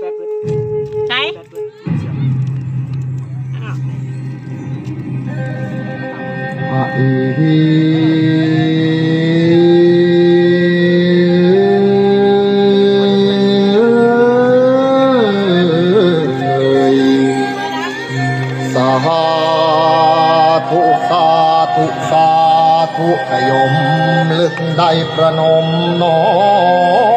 แบตเบิดใช่แบตเบิดเสียบอ้าวอะอีสาธุสาธุสาธุขยมลึกได้ประนมน้อง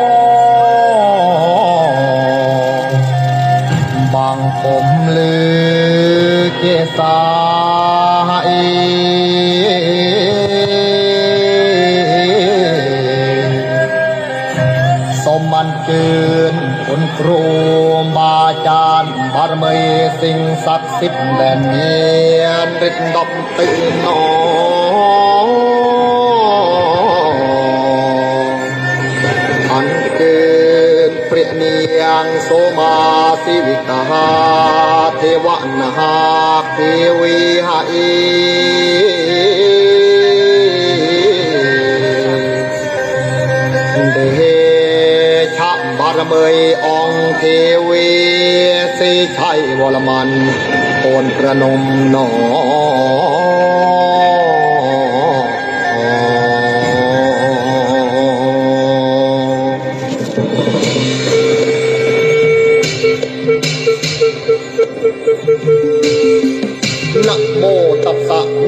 สมมันเกินคนครูบาอาจารย์บารมีสิ่งศักดิ์สิทธิ์แดนเมียนฤทธิ์ดำตื่นนอนอันเกิดเปรียเนียงโสมาสิวิกา วนาหากเทวีหาอีเดชะบารมีองเทวีสิชัยวรมันโอนประนมหนอ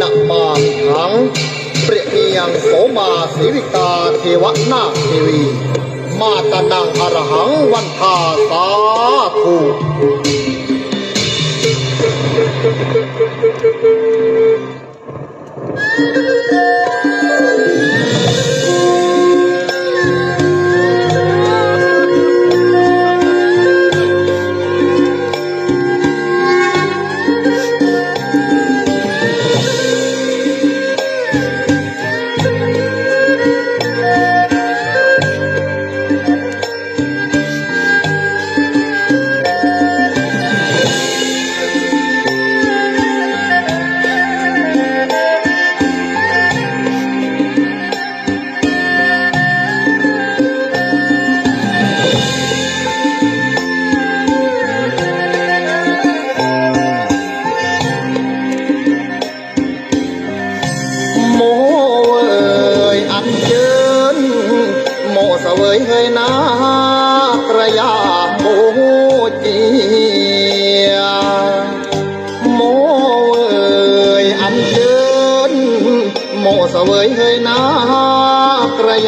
นมามิถัง เปรียเนียงโสมาสีวิกาเทวนาเทวี มาตานังอรหังวันทาสา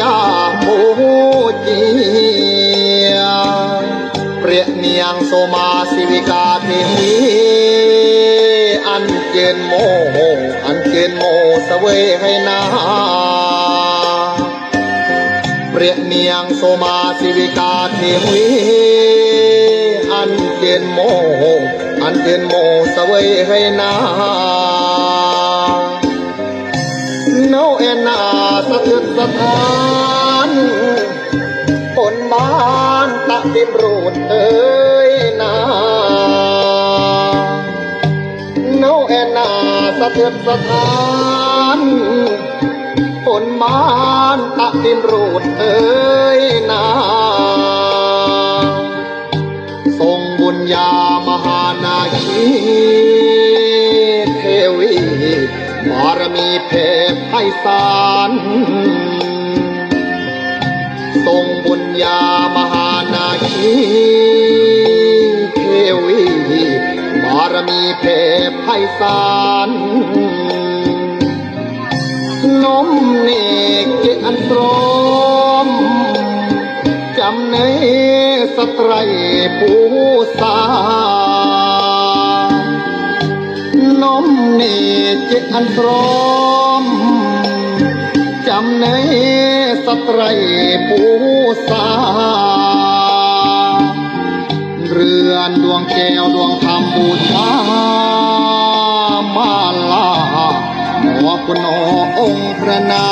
ยาโมเจียเปรียเนียงโสมาสิวิกาเทวีอันเจนโมอันเจนโมเสวยให้นาเปรียเนียงโสมาสิวิกาเทวีอันเจนโมอันเจนโมเสวยให้นาโนเอ็นนา สะทึกสถานผลบ้านตะดิมรูดเอ้ยนาโนเอ็นนาสะเทือนสถานผลมานตะดินรูดเอ้ยนาทรงบุญญามหานาคีารมีเพพไพศาลทรงบุญญามหานาคีเทวีบารมีเพไพศาลนมเนกเกอันตรอมจำในสตรปูสา นมเนกเกอันตรอมจำในสตรีปูสาเรือนดวงแก้วดวงธรรมบูชามาลาหมอคุณโอองค์พระนา